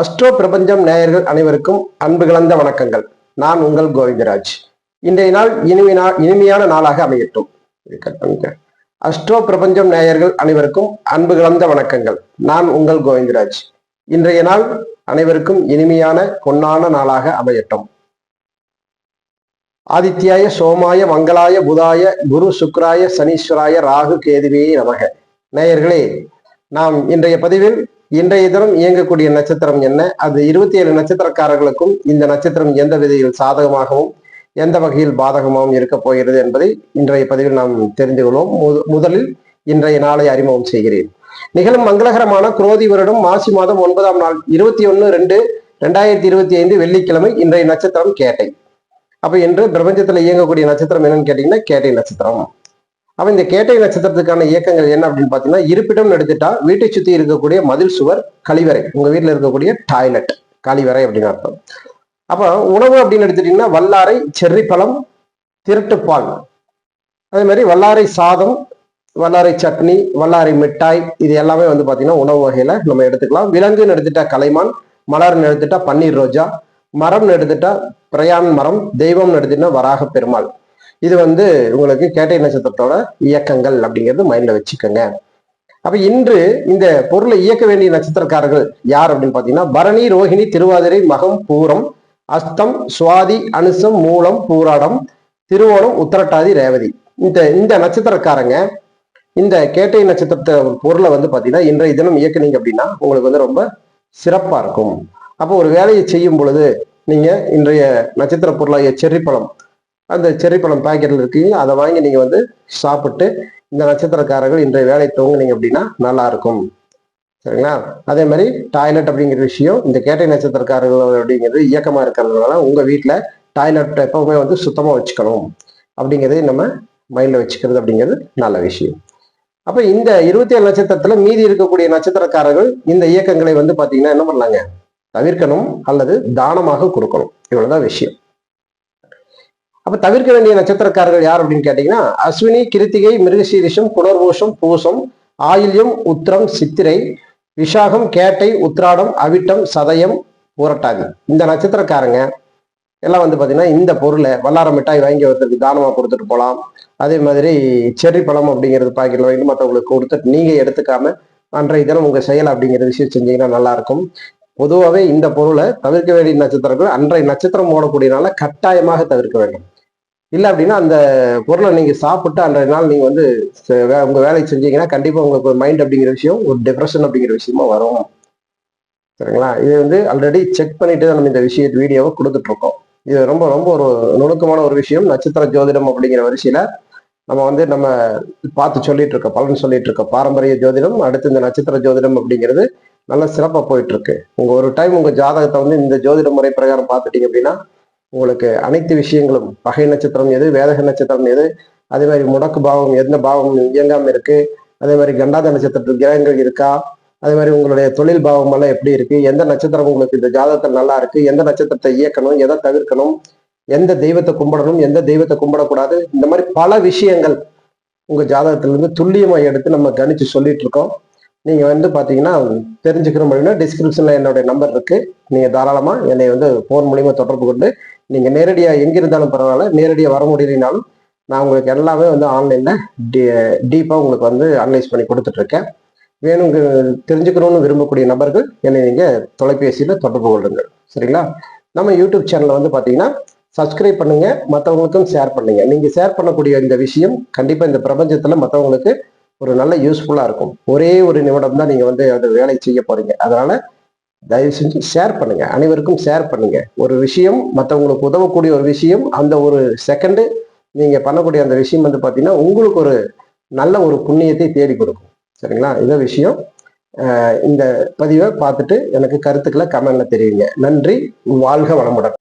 Astro பிரபஞ்சம் நேயர்கள் அனைவருக்கும் அன்பு கலந்த வணக்கங்கள். நான் உங்கள் கோவிந்தராஜ். இன்றைய நாள் இனிமை நாள் இனிமையான நாளாக அமையட்டும். அஸ்ட்ரோ பிரபஞ்சம் நேயர்கள் அனைவருக்கும் அன்பு கலந்த வணக்கங்கள். நான் உங்கள் கோவிந்தராஜ். இன்றைய நாள் அனைவருக்கும் இனிமையான பொன்னான நாளாக அமையட்டும். ஆதித்யாய சோமாய மங்களாய புதாய குரு சுக்ராய சனீஸ்வராய ராகு கேதுவே நமக. நேயர்களே நாம் இன்றைய பதிவில் இன்றைய தினம் இயங்கக்கூடிய நட்சத்திரம் என்ன? அது இருபத்தி ஏழு நட்சத்திரக்காரர்களுக்கும் இந்த நட்சத்திரம் எந்த விதையில் சாதகமாகவும் எந்த வகையில் பாதகமாகவும் இருக்க போகிறது என்பதை இன்றைய பதிவில் நாம் தெரிந்து கொள்வோம் முதலில் இன்றைய நாளை அறிமுகம் செய்கிறேன். நிகழும் மங்களகரமான குரோதி வருடம் மாசி மாதம் ஒன்பதாம் நாள் இருபத்தி ஒன்று ரெண்டு ரெண்டாயிரத்தி இருபத்தி ஐந்து வெள்ளிக்கிழமை இன்றைய நட்சத்திரம் கேட்டை. அப்ப இன்று பிரபஞ்சத்துல இயங்கக்கூடிய நட்சத்திரம் என்னன்னு கேட்டீங்கன்னா கேட்டை நட்சத்திரம். அப்ப இந்த கேட்டை நட்சத்திரத்துக்கான இயக்கங்கள் என்ன அப்படின்னு பாத்தீங்கன்னா இருப்பிடம் எடுத்துட்டா வீட்டை சுத்தி இருக்கக்கூடிய மதில் சுவர் கழிவறை. உங்க வீட்டுல இருக்கக்கூடிய டாய்லெட் கழிவறை அப்படின்னு அர்த்தம். அப்ப உணவு அப்படின்னு எடுத்துட்டீங்கன்னா வல்லாரை செர்ரி பழம் திருட்டுப்பால் அதே மாதிரி வல்லாரை சாதம் வல்லாரை சட்னி வல்லாரை மிட்டாய் இது எல்லாமே வந்து பாத்தீங்கன்னா உணவு வகையில நம்ம எடுத்துக்கலாம். விலங்குன்னு எடுத்துட்டா கலைமான் மலர்னு எடுத்துட்டா பன்னீர் ரோஜா மரம்னு எடுத்துட்டா பிரயான் மரம் தெய்வம்னு எடுத்துட்டா வராக பெருமாள். இது வந்து உங்களுக்கு கேட்டை நட்சத்திரத்தோட இயக்கங்கள் அப்படிங்கிறது மைண்ட்ல வச்சுக்கோங்க. அப்ப இன்று இந்த பொருளை இயக்க வேண்டிய நட்சத்திரக்காரர்கள் யார் அப்படின்னு பாத்தீங்கன்னா பரணி ரோஹிணி திருவாதிரை மகம் பூரம் அஸ்தம் சுவாதி அனுசம் மூலம் பூராடம் திருவோணம் உத்தரட்டாதி ரேவதி. இந்த இந்த நட்சத்திரக்காரங்க இந்த கேட்டை நட்சத்திரத்தை பொருளை வந்து பாத்தீங்கன்னா இன்றைய தினம் இயக்குனீங்க அப்படின்னா உங்களுக்கு வந்து ரொம்ப சிறப்பா இருக்கும். அப்போ ஒரு வேலையை செய்யும் பொழுது நீங்க இன்றைய நட்சத்திர பொருளாகிய செர்ரி பழம் அந்த செர்ரி பழம் பாக்கெட்ல இருக்கீங்க அதை வாங்கி நீங்க வந்து சாப்பிட்டு இந்த நட்சத்திரக்காரர்கள் இன்றைய வேலை துவங்குனீங்க அப்படின்னா நல்லா இருக்கும். சரிங்களா? அதே மாதிரி டாய்லெட் அப்படிங்கிற விஷயம் இந்த கேட்டை நட்சத்திரக்காரர்கள் அப்படிங்கிறது இயக்கமா இருக்கிறதுனால உங்க வீட்டுல டாய்லெட் எப்பவுமே வந்து சுத்தமா வச்சுக்கணும். அப்படிங்கிறதே நம்ம மைண்ட்ல வச்சுக்கிறது அப்படிங்கிறது நல்ல விஷயம். அப்ப இந்த இருபத்தி ஏழு நட்சத்திரத்துல மீதி இருக்கக்கூடிய நட்சத்திரக்காரர்கள் இந்த இயக்கங்களை வந்து பாத்தீங்கன்னா என்ன பண்ணலாங்க? தவிர்க்கணும் அல்லது தானமாக கொடுக்கணும். இவ்வளவுதான் விஷயம். அப்ப தவிர்க்க வேண்டிய நட்சத்திரக்காரர்கள் யார் அப்படின்னு கேட்டீங்கன்னா அஸ்வினி கிருத்திகை மிருகசீரிஷம் புனர்பூஷம் பூசம் ஆயில்யம் உத்திரம் சித்திரை விஷாகம் கேட்டை உத்ராடம் அவிட்டம் சதயம் புரட்டாதி இந்த நட்சத்திரக்காரங்க எல்லாம் வந்து பாத்தீங்கன்னா இந்த பொருளை வல்லார மிட்டாய் வாங்கி ஒருத்தருக்கு தானமா கொடுத்துட்டு போகலாம் அதே மாதிரி செர்ரி பழம் அப்படிங்கிறது பாக்கெட்ல வாங்கி மற்றவங்களுக்கு கொடுத்துட்டு நீங்க எடுத்துக்காம அன்றைய தினம் உங்க செயல் அப்படிங்கிற விஷயம் செஞ்சீங்கன்னா நல்லா இருக்கும். பொதுவாகவே இந்த பொருளை தவிர்க்க வேண்டிய நட்சத்திரங்கள் அன்றைய நட்சத்திரம் ஓடக்கூடியனால கட்டாயமாக தவிர்க்க வேண்டும். இல்லை அப்படின்னா அந்த பொருளை நீங்கள் சாப்பிட்டு அன்றைய நாள் நீங்கள் வந்து உங்கள் வேலையை செஞ்சீங்கன்னா கண்டிப்பாக உங்களுக்கு ஒரு மைண்ட் அப்படிங்கிற விஷயம் ஒரு டிப்ரெஷன் அப்படிங்கிற விஷயமா வரும். சரிங்களா? இது வந்து ஆல்ரெடி செக் பண்ணிட்டு தான் நம்ம இந்த விஷய வீடியோவை கொடுத்துட்ருக்கோம். இது ரொம்ப ரொம்ப ஒரு நுணுக்கமான ஒரு விஷயம். நட்சத்திர ஜோதிடம் அப்படிங்கிற வரிசையில் நம்ம வந்து நம்ம பார்த்து சொல்லிட்டு இருக்கோம் பலன் சொல்லிட்டு இருக்கோம் பாரம்பரிய ஜோதிடம் அடுத்து இந்த நட்சத்திர ஜோதிடம் அப்படிங்கிறது நல்ல சிறப்பாக போயிட்டு இருக்கு உங்க ஒரு டைம் உங்க ஜாதகத்தை வந்து இந்த ஜோதிட முறை பிரகாரம் பார்த்துட்டீங்க அப்படின்னா உங்களுக்கு அனைத்து விஷயங்களும் பகை நட்சத்திரம் எது வேதக நட்சத்திரம் எது அதே மாதிரி முடக்கு பாவம் எந்த பாவம் இயங்காமல் இருக்கு அதே மாதிரி கண்டாத நட்சத்திரத்தில் கிரகங்கள் இருக்கா அதே மாதிரி உங்களுடைய தொழில் பாவம் எல்லாம் எப்படி இருக்கு எந்த நட்சத்திரம் உங்களுக்கு இந்த ஜாதகத்தில் நல்லா இருக்கு எந்த நட்சத்திரத்தை இயக்கணும் எதை தவிர்க்கணும் எந்த தெய்வத்தை கும்பிடணும் எந்த தெய்வத்தை கும்பிடக்கூடாது இந்த மாதிரி பல விஷயங்கள் உங்க ஜாதகத்திலிருந்து துல்லியமா எடுத்து நம்ம கணிச்சு சொல்லிட்டு இருக்கோம். நீங்கள் வந்து பார்த்தீங்கன்னா தெரிஞ்சுக்கிற அப்படின்னா டிஸ்கிரிப்ஷனில் என்னுடைய நம்பர் இருக்குது நீங்கள் தாராளமாக என்னை வந்து ஃபோன் மூலிமா தொடர்பு கொண்டு நீங்கள் நேரடியாக எங்கே இருந்தாலும் பரவாயில்ல நேரடியாக வர முடியலனாலும் நான் உங்களுக்கு எல்லாமே வந்து ஆன்லைனில் டீ டீப்பாக உங்களுக்கு வந்து அனலைஸ் பண்ணி கொடுத்துட்ருக்கேன் வேணும் தெரிஞ்சுக்கணும்னு விரும்பக்கூடிய நபர்கள் என்னை நீங்கள் தொலைபேசியில் தொடர்பு கொள்ளுங்கள். சரிங்களா? நம்ம யூடியூப் சேனலில் வந்து பார்த்தீங்கன்னா சப்ஸ்கிரைப் பண்ணுங்கள் மற்றவங்களுக்கும் ஷேர் பண்ணுங்கள் நீங்கள் ஷேர் பண்ணக்கூடிய இந்த விஷயம் கண்டிப்பாக இந்த பிரபஞ்சத்தில் மற்றவங்களுக்கு ஒரு நல்ல யூஸ்ஃபுல்லாக இருக்கும். ஒரே ஒரு நிமிடம் தான் நீங்கள் வந்து அந்த வேலை செய்ய போகிறீங்க அதனால் தயவு செஞ்சு ஷேர் பண்ணுங்கள் அனைவருக்கும் ஷேர் பண்ணுங்கள் ஒரு விஷயம் மற்றவங்களுக்கு உதவக்கூடிய ஒரு விஷயம் அந்த ஒரு செகண்டு நீங்கள் பண்ணக்கூடிய அந்த விஷயம் வந்து பார்த்தீங்கன்னா உங்களுக்கு ஒரு நல்ல ஒரு புண்ணியத்தை தேடி கொடுக்கும். சரிங்களா? இதை விஷயம் இந்த பதிவை பார்த்துட்டு எனக்கு கருத்துக்களை கமெண்ட்ல தெரியுங்க நன்றி. வாழ்க வளமுடன்.